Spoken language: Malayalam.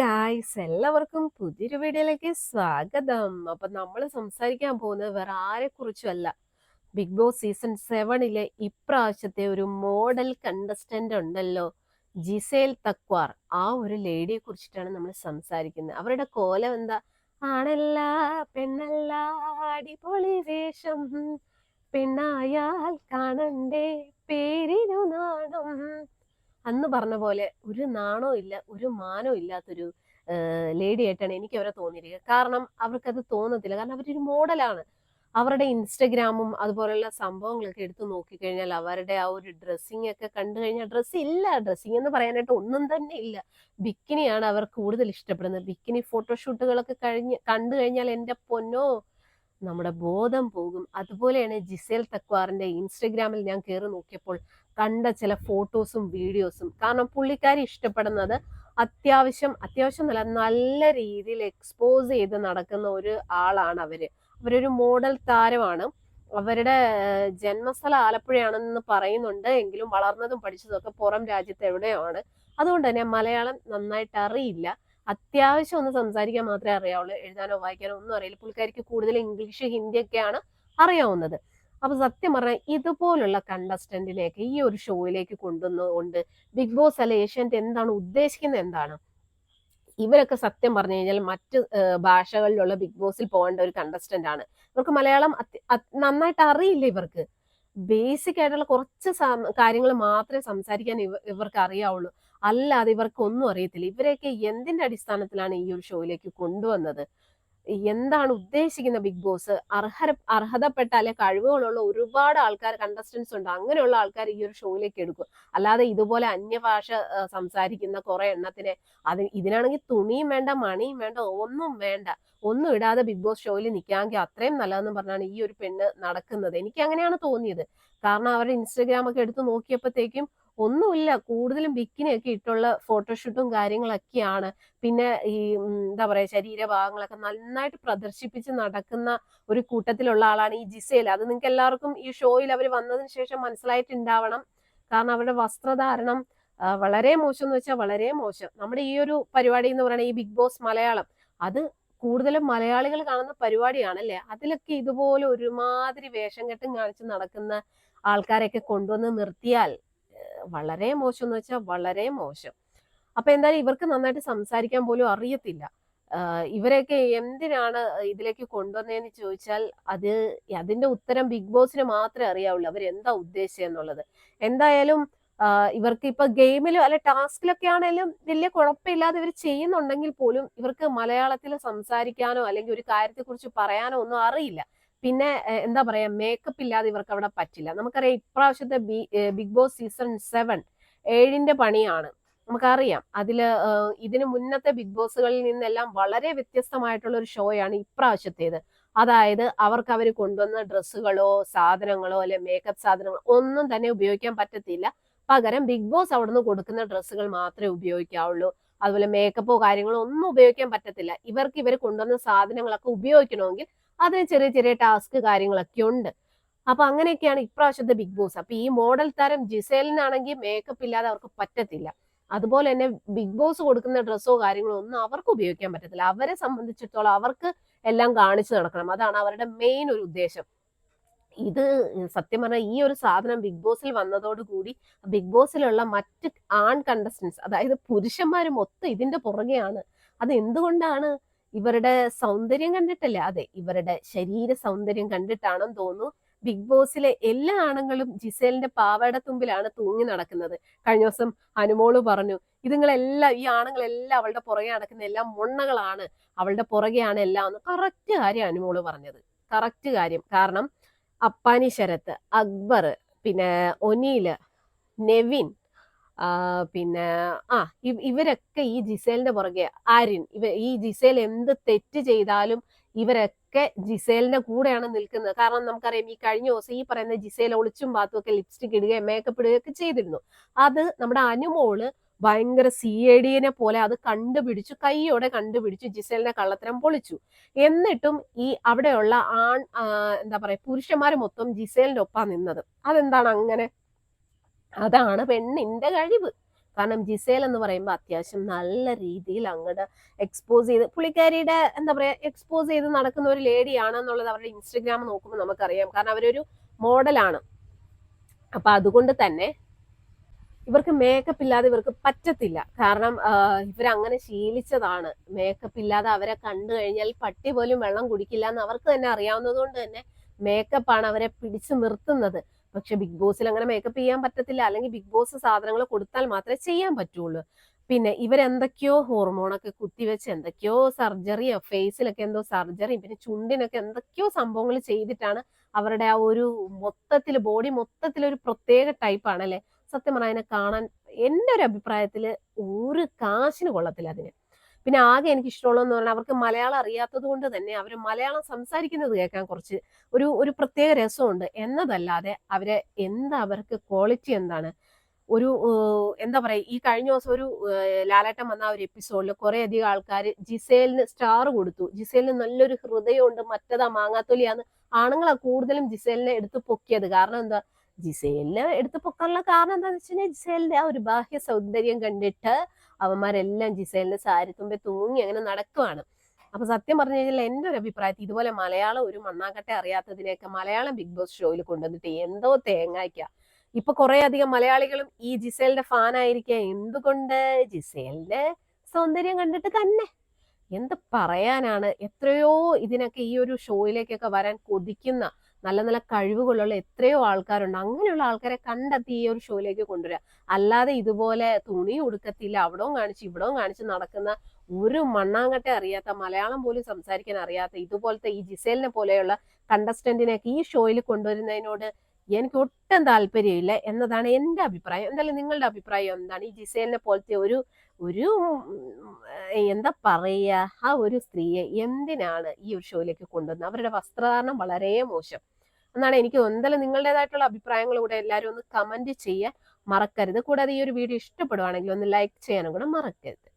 ഗായ്സ് എല്ലാവർക്കും പുതിയൊരു വീഡിയോയിലേക്ക് സ്വാഗതം. അപ്പൊ നമ്മൾ സംസാരിക്കാൻ പോകുന്നത് വേറെ ആരെ കുറിച്ചുമല്ല ബിഗ് ബോസ് സീസൺ സെവനിലെ ഇപ്രാവശ്യത്തെ ഒരു മോഡൽ കണ്ടസ്റ്റന്റ് ഉണ്ടല്ലോ ജിസേൽ തക്വാർ. ആ ഒരു ലേഡിയെ കുറിച്ചിട്ടാണ് നമ്മൾ സംസാരിക്കുന്നത്. അവരുടെ കോലം എന്താ? ആണല്ല പെണ്ണല്ല അടിപൊളി വേഷം. പെണ്ണായാൽ കാണണ്ടേ പേരിനു നാണം. അന്ന് പറഞ്ഞ പോലെ ഒരു നാണോ ഇല്ല ഒരു മാനോ ഇല്ലാത്തൊരു ലേഡി ആയിട്ടാണ് എനിക്ക് അവരെ തോന്നിയിരിക്കുക കാരണം അവർക്കത് തോന്നത്തില്ല. കാരണം അവരൊരു മോഡലാണ്. അവരുടെ ഇൻസ്റ്റഗ്രാമും അതുപോലെയുള്ള സംഭവങ്ങളൊക്കെ എടുത്തു നോക്കിക്കഴിഞ്ഞാൽ അവരുടെ ആ ഒരു ഡ്രസ്സിങ് ഒക്കെ കണ്ടു കഴിഞ്ഞാൽ ഡ്രസ്സ് ഇല്ല. ഡ്രസ്സിങ് എന്ന് പറയാനായിട്ട് ഒന്നും തന്നെ ഇല്ല. ബിക്കിനിയാണ് അവർ കൂടുതൽ ഇഷ്ടപ്പെടുന്നത്. ബിക്കിനി ഫോട്ടോഷൂട്ടുകളൊക്കെ കഴിഞ്ഞ് കണ്ടു കഴിഞ്ഞാൽ എന്റെ പൊന്നോ നമ്മുടെ ബോധം പോകും. അതുപോലെയാണ് ജിസേൽ തക്വാറിന്റെ ഇൻസ്റ്റഗ്രാമിൽ ഞാൻ കയറി നോക്കിയപ്പോൾ കണ്ട ചില ഫോട്ടോസും വീഡിയോസും. കാരണം പുള്ളിക്കാരി ഇഷ്ടപ്പെടുന്നത് അത്യാവശ്യം അത്യാവശ്യം നല്ല നല്ല രീതിയിൽ എക്സ്പോസ് ചെയ്ത് നടക്കുന്ന ഒരു ആളാണ് അവർ. അവരൊരു മോഡൽ താരമാണ്. അവരുടെ ജന്മസ്ഥലം ആലപ്പുഴയാണെന്ന് പറയുന്നുണ്ട്. എങ്കിലും വളർന്നതും പഠിച്ചതൊക്കെ പുറം രാജ്യത്ത് എവിടെയാണ്. അതുകൊണ്ട് തന്നെ മലയാളം നന്നായിട്ട് അറിയില്ല. അത്യാവശ്യം ഒന്ന് സംസാരിക്കാൻ മാത്രമേ അറിയാവുള്ളൂ. എഴുതാനോ വായിക്കാനോ ഒന്നും അറിയില്ല. പുള്ളിക്കാരിക്ക് കൂടുതൽ ഇംഗ്ലീഷ് ഹിന്ദിയൊക്കെയാണ് അറിയാവുന്നത്. അപ്പൊ സത്യം പറഞ്ഞാൽ ഇതുപോലുള്ള കണ്ടസ്റ്റന്റിലേക്ക് ഈ ഒരു ഷോയിലേക്ക് കൊണ്ടുവന്നുകൊണ്ട് ബിഗ് ബോസ് അല്ല ഏഷ്യന്റെ എന്താണ് ഉദ്ദേശിക്കുന്നത് എന്താണ്? ഇവരൊക്കെ സത്യം പറഞ്ഞു കഴിഞ്ഞാൽ മറ്റ് ഭാഷകളിലുള്ള ബിഗ് ബോസിൽ പോകേണ്ട ഒരു കണ്ടസ്റ്റന്റ് ആണ്. ഇവർക്ക് മലയാളം നന്നായിട്ട് അറിയില്ല ഇവർക്ക്? ബേസിക് ആയിട്ടുള്ള കുറച്ച് കാര്യങ്ങൾ മാത്രമേ സംസാരിക്കാൻ ഇവർക്ക് അറിയാവുള്ളൂ. അല്ലാതെ ഇവർക്ക് ഒന്നും അറിയത്തില്ല. ഇവരെയൊക്കെ എന്തിന്റെ അടിസ്ഥാനത്തിലാണ് ഈ ഒരു ഷോയിലേക്ക് കൊണ്ടുവന്നത്? എന്താണ് ഉദ്ദേശിക്കുന്ന ബിഗ് ബോസ് അർഹര അർഹതപ്പെട്ട അല്ലെ കഴിവുകളുള്ള ഒരുപാട് ആൾക്കാർ കണ്ടസ്റ്റൻസ് ഉണ്ട്. അങ്ങനെയുള്ള ആൾക്കാർ ഈ ഒരു ഷോയിലേക്ക് എടുക്കും. അല്ലാതെ ഇതുപോലെ അന്യഭാഷ സംസാരിക്കുന്ന കുറെ എണ്ണത്തിനെ അത് ഇതിനാണെങ്കിൽ തുണിയും വേണ്ട മണിയും വേണ്ട ഒന്നും വേണ്ട. ഒന്നും ഇടാതെ ബിഗ് ബോസ് ഷോയിൽ നിൽക്കാമെങ്കിൽ അത്രയും നല്ലതെന്ന് പറഞ്ഞാണ് ഈ ഒരു പെണ്ണ് നടക്കുന്നത്. എനിക്ക് അങ്ങനെയാണ് തോന്നിയത്. കാരണം അവരുടെ ഇൻസ്റ്റഗ്രാം ഒക്കെ എടുത്ത് നോക്കിയപ്പോഴത്തേക്കും ഒന്നുമില്ല. കൂടുതലും ബിക്കിനിയൊക്കെ ഇട്ടുള്ള ഫോട്ടോഷൂട്ടും കാര്യങ്ങളൊക്കെയാണ്. പിന്നെ ഈ എന്താ പറയുക ശരീരഭാഗങ്ങളൊക്കെ നന്നായിട്ട് പ്രദർശിപ്പിച്ച് നടക്കുന്ന ഒരു കൂട്ടത്തിലുള്ള ആളാണ് ഈ ജിസേൽ. അത് നിങ്ങൾക്ക് എല്ലാവർക്കും ഈ ഷോയിൽ അവർ വന്നതിന് ശേഷം മനസ്സിലായിട്ടുണ്ടാവണം. കാരണം അവരുടെ വസ്ത്രധാരണം വളരെ മോശം എന്ന് വെച്ചാൽ വളരെ മോശം. നമ്മുടെ ഈ ഒരു പരിപാടി എന്ന് പറയുന്നത് ഈ ബിഗ് ബോസ് മലയാളം അത് കൂടുതലും മലയാളികൾ കാണുന്ന പരിപാടിയാണല്ലേ? അതിലൊക്കെ ഇതുപോലെ ഒരുമാതിരി വേഷം കെട്ടും കാണിച്ച് നടക്കുന്ന ആൾക്കാരെയൊക്കെ കൊണ്ടുവന്ന് നിർത്തിയാൽ വളരെ മോശം എന്ന് വെച്ചാൽ വളരെ മോശം. അപ്പൊ എന്തായാലും ഇവർക്ക് നന്നായിട്ട് സംസാരിക്കാൻ പോലും അറിയത്തില്ല. ഇവരെയൊക്കെ എന്തിനാണ് ഇതിലേക്ക് കൊണ്ടുവന്നതെന്ന് ചോദിച്ചാൽ അത് അതിന്റെ ഉത്തരം ബിഗ് ബോസിന് മാത്രമേ അറിയാവുള്ളൂ. അവർ എന്താ ഉദ്ദേശിച്ചത് എന്നുള്ളത്. എന്തായാലും ഇവർക്ക് ഇപ്പൊ ഗെയിമിലും അല്ലെ ടാസ്കിലൊക്കെ ആണെങ്കിലും വലിയ കുഴപ്പമില്ലാതെ ഇവർ ചെയ്യുന്നുണ്ടെങ്കിൽ പോലും ഇവർക്ക് മലയാളത്തിൽ സംസാരിക്കാനോ അല്ലെങ്കിൽ ഒരു കാര്യത്തെക്കുറിച്ച് പറയാനോ ഒന്നും അറിയില്ല. പിന്നെ എന്താ പറയാ മേക്കപ്പ് ഇല്ലാതെ ഇവർക്ക് അവിടെ പറ്റില്ല. നമുക്കറിയാം ഇപ്രാവശ്യത്തെ ബിഗ് ബോസ് സീസൺ സെവൻ ഏഴിന്റെ പണിയാണ്. നമുക്കറിയാം. അതിൽ ഇതിനു മുന്നത്തെ ബിഗ് ബോസുകളിൽ നിന്നെല്ലാം വളരെ വ്യത്യസ്തമായിട്ടുള്ള ഒരു ഷോയാണ് ഇപ്രാവശ്യത്തേത്. അതായത് അവർക്ക് അവർ കൊണ്ടുവന്ന ഡ്രസ്സുകളോ സാധനങ്ങളോ അല്ലെ മേക്കപ്പ് സാധനങ്ങളോ ഒന്നും തന്നെ ഉപയോഗിക്കാൻ പറ്റത്തില്ല. പകരം ബിഗ് ബോസ് അവിടുന്ന് കൊടുക്കുന്ന ഡ്രസ്സുകൾ മാത്രമേ ഉപയോഗിക്കാവുള്ളൂ. അതുപോലെ മേക്കപ്പോ കാര്യങ്ങളോ ഒന്നും ഉപയോഗിക്കാൻ പറ്റത്തില്ല. ഇവർക്ക് ഇവർ കൊണ്ടുവന്ന സാധനങ്ങളൊക്കെ ഉപയോഗിക്കണമെങ്കിൽ അതിന് ചെറിയ ചെറിയ ടാസ്ക് കാര്യങ്ങളൊക്കെ ഉണ്ട് അപ്പൊ അങ്ങനെയൊക്കെയാണ് ഇപ്രാവശ്യത്തെ ബിഗ് ബോസ്. അപ്പൊ ഈ മോഡൽ താരം ജിസേലിനാണെങ്കിൽ മേക്കപ്പ് ഇല്ലാതെ അവർക്ക് പറ്റത്തില്ല. അതുപോലെ തന്നെ ബിഗ് ബോസ് കൊടുക്കുന്ന ഡ്രസ്സോ കാര്യങ്ങളോ ഒന്നും അവർക്ക് ഉപയോഗിക്കാൻ പറ്റത്തില്ല. അവരെ സംബന്ധിച്ചിടത്തോളം അവർക്ക് എല്ലാം കാണിച്ചു നടക്കണം. അതാണ് അവരുടെ മെയിൻ ഒരു ഉദ്ദേശം. ഇത് സത്യം പറഞ്ഞാൽ ഈ ഒരു സാധനം ബിഗ് ബോസിൽ വന്നതോടുകൂടി ബിഗ് ബോസിലുള്ള മറ്റ് ആൺ കണ്ടസ്റ്റൻസ് അതായത് പുരുഷന്മാർ മൊത്തം ഇതിന്റെ പുറകെയാണ്. അത് എന്തുകൊണ്ടാണ് ഇവരുടെ സൗന്ദര്യം കണ്ടിട്ടല്ലേ? അതെ ഇവരുടെ ശരീര സൗന്ദര്യം കണ്ടിട്ടാണെന്ന് തോന്നുന്നു. ബിഗ് ബോസിലെ എല്ലാ ആണുങ്ങളും ജിസേലിന്റെ പാവയുടെ തുമ്പിലാണ് തൂങ്ങി നടക്കുന്നത്. കഴിഞ്ഞ ദിവസം അനുമോൾ പറഞ്ഞു ഇതുങ്ങളെല്ലാം ഈ ആണുങ്ങളെല്ലാം അവളുടെ പുറകെ നടക്കുന്ന എല്ലാം മുണ്ണകളാണ്. അവളുടെ പുറകെയാണ് എല്ലാം എന്ന് കറക്റ്റ് കാര്യം അനുമോൾ പറഞ്ഞത്. കറക്റ്റ് കാര്യം. കാരണം അപ്പാനി ശരത്ത് അക്ബർ പിന്നെ ഒനീൽ നെവിൻ പിന്നെ ആ ഇവരൊക്കെ ഈ ജിസേലിന്റെ പുറകെ ആര്യൻ ഇവ ഈ ജിസേൽ എന്ത് തെറ്റ് ചെയ്താലും ഇവരൊക്കെ ജിസേലിന്റെ കൂടെയാണ് നിൽക്കുന്നത്. കാരണം നമുക്കറിയാം ഈ കഴിഞ്ഞ ദിവസം ഈ പറയുന്ന ജിസേൽ ഒളിച്ചും പാത്തും ഒക്കെ ലിപ്സ്റ്റിക് ഇടുകയും മേക്കപ്പ് ഇടുകയൊക്കെ ചെയ്തിരുന്നു. അത് നമ്മുടെ അനുമോൾ ഭയങ്കര സി എ ഡിനെ പോലെ അത് കണ്ടുപിടിച്ചു കൈയോടെ കണ്ടുപിടിച്ചു ജിസേലിന്റെ കള്ളത്തരം പൊളിച്ചു. എന്നിട്ടും ഈ അവിടെയുള്ള ആൺ എന്താ പറയാ പുരുഷന്മാർ മൊത്തം ജിസേലിന്റെ ഒപ്പാ നിന്നത്. അതെന്താണ് അങ്ങനെ? അതാണ് പെണ്ണിന്റെ കഴിവ്. കാരണം ജിസേൽ എന്ന് പറയുമ്പോൾ അത്യാവശ്യം നല്ല രീതിയിൽ അങ്ങോട്ട് എക്സ്പോസ് ചെയ്ത് പുള്ളിക്കാരിയുടെ എന്താ പറയുക എക്സ്പോസ് ചെയ്ത് നടക്കുന്ന ഒരു ലേഡിയാണ് എന്നുള്ളത് അവരുടെ ഇൻസ്റ്റഗ്രാം നോക്കുമ്പോൾ നമുക്കറിയാം. കാരണം അവരൊരു മോഡലാണ് അപ്പം അതുകൊണ്ട് തന്നെ ഇവർക്ക് മേക്കപ്പ് ഇല്ലാതെ ഇവർക്ക് പറ്റത്തില്ല. കാരണം ഇവരങ്ങനെ ശീലിച്ചതാണ്. മേക്കപ്പ് ഇല്ലാതെ അവരെ കണ്ടു കഴിഞ്ഞാൽ പട്ടി പോലും വെള്ളം കുടിക്കില്ല എന്ന് അവർക്ക് തന്നെ അറിയാവുന്നത് കൊണ്ട് തന്നെ മേക്കപ്പാണ് അവരെ പിടിച്ചു നിർത്തുന്നത്. പക്ഷെ ബിഗ് ബോസിൽ അങ്ങനെ മേക്കപ്പ് ചെയ്യാൻ പറ്റത്തില്ല. അല്ലെങ്കിൽ ബിഗ് ബോസ് സാധനങ്ങൾ കൊടുത്താൽ മാത്രമേ ചെയ്യാൻ പറ്റുള്ളൂ. പിന്നെ ഇവരെന്തൊക്കെയോ ഹോർമോണൊക്കെ കുത്തിവെച്ച് എന്തൊക്കെയോ സർജറിയോ ഫേസിലൊക്കെ എന്തോ സർജറി പിന്നെ ചുണ്ടിനൊക്കെ എന്തൊക്കെയോ സംഭവങ്ങൾ ചെയ്തിട്ടാണ് അവരുടെ ആ ഒരു മൊത്തത്തിൽ ബോഡി മൊത്തത്തിൽ ഒരു പ്രത്യേക ടൈപ്പാണ് അല്ലെ സത്യം പറഞ്ഞാൽ അതിനെ കാണാൻ എന്റെ ഒരു അഭിപ്രായത്തിൽ ഒരു കാശിന് കൊള്ളത്തില്ല അതിന്. പിന്നെ ആകെ എനിക്ക് ഇഷ്ടമുള്ളതെന്ന് പറഞ്ഞാൽ അവർക്ക് മലയാളം അറിയാത്തത് കൊണ്ട് തന്നെ അവർ മലയാളം സംസാരിക്കുന്നത് കേൾക്കാൻ കുറച്ച് ഒരു ഒരു പ്രത്യേക രസമുണ്ട്. എന്നതല്ലാതെ അവരെ എന്താ അവർക്ക് ക്വാളിറ്റി എന്താണ്? ഒരു എന്താ പറയുക ഈ കഴിഞ്ഞ ദിവസം ഒരു ലാലേട്ടൻ വന്ന ഒരു എപ്പിസോഡിൽ കുറേ അധികം ആൾക്കാർ ജിസേലിന് സ്റ്റാർ കൊടുത്തു. ജിസേലിന് നല്ലൊരു ഹൃദയമുണ്ട് മറ്റതാ മാങ്ങാത്തൊലിയാന്ന് ആണുങ്ങളാ കൂടുതലും ജിസേലിനെ എടുത്ത് പൊക്കിയത്. കാരണം എന്താ? ജിസേലിനെ എടുത്ത് പൊക്കാനുള്ള കാരണം എന്താണെന്ന് വെച്ച് ജിസേലിന്റെ ആ ഒരു ബാഹ്യ സൗന്ദര്യം കണ്ടിട്ട് അവന്മാരെല്ലാം ജിസേലിന്റെ സാരിത്തുമ്പെ തൂങ്ങി അങ്ങനെ നടക്കുവാണ്. അപ്പൊ സത്യം പറഞ്ഞു കഴിഞ്ഞാൽ എന്റെ ഒരു അഭിപ്രായത്തിൽ ഇതുപോലെ മലയാളം ഒരു മണ്ണാക്കട്ടെ അറിയാത്തതിനെയൊക്കെ മലയാളം ബിഗ് ബോസ് ഷോയിൽ കൊണ്ടുവന്നിട്ട് എന്തോ തേങ്ങായ്ക്ക. ഇപ്പൊ കുറെ അധികം മലയാളികളും ഈ ജിസേലിന്റെ ഫാൻ ആയിരിക്കുക എന്തുകൊണ്ട്? ജിസേലിന്റെ സൗന്ദര്യം കണ്ടിട്ട് തന്നെ. എന്ത് പറയാനാണ്? എത്രയോ ഇതിനൊക്കെ ഈ ഒരു ഷോയിലേക്കൊക്കെ വരാൻ കൊതിക്കുന്ന നല്ല നല്ല കഴിവുകളുള്ള എത്രയോ ആൾക്കാരുണ്ട്. അങ്ങനെയുള്ള ആൾക്കാരെ കണ്ടെത്തി ഈ ഒരു ഷോയിലേക്ക് കൊണ്ടുവരിക അല്ലാതെ ഇതുപോലെ തുണി ഉടുക്കത്തില്ല അവിടവും കാണിച്ച് ഇവിടവും കാണിച്ച് നടക്കുന്ന ഒരു മണ്ണാങ്കട്ടെ അറിയാത്ത മലയാളം പോലും സംസാരിക്കാൻ അറിയാത്ത ഇതുപോലത്തെ ഈ ജിസേലിനെ പോലെയുള്ള കണ്ടസ്റ്റന്റിനെയൊക്കെ ഈ ഷോയിൽ കൊണ്ടുവരുന്നതിനോട് എനിക്ക് ഒട്ടും താല്പര്യമില്ല എന്നതാണ് എന്റെ അഭിപ്രായം. എന്തായാലും നിങ്ങളുടെ അഭിപ്രായം എന്താണ്? ഈ ജിസേലിനെ പോലത്തെ ഒരു ഒരു എന്താ പറയുക ആ ഒരു സ്ത്രീയെ എന്തിനാണ് ഈ ഒരു ഷോയിലേക്ക് കൊണ്ടുവന്നത് അവരുടെ വസ്ത്രധാരണം വളരെ മോശം. എന്നാണ് എനിക്ക് എന്തായാലും നിങ്ങളുടേതായിട്ടുള്ള അഭിപ്രായങ്ങൾ കൂടെ എല്ലാവരും ഒന്ന് കമന്റ് ചെയ്യാൻ മറക്കരുത്. കൂടാതെ ഈ ഒരു വീഡിയോ ഇഷ്ടപ്പെടുവാണെങ്കിൽ ഒന്ന് ലൈക്ക് ചെയ്യാനും കൂടെ മറക്കരുത്.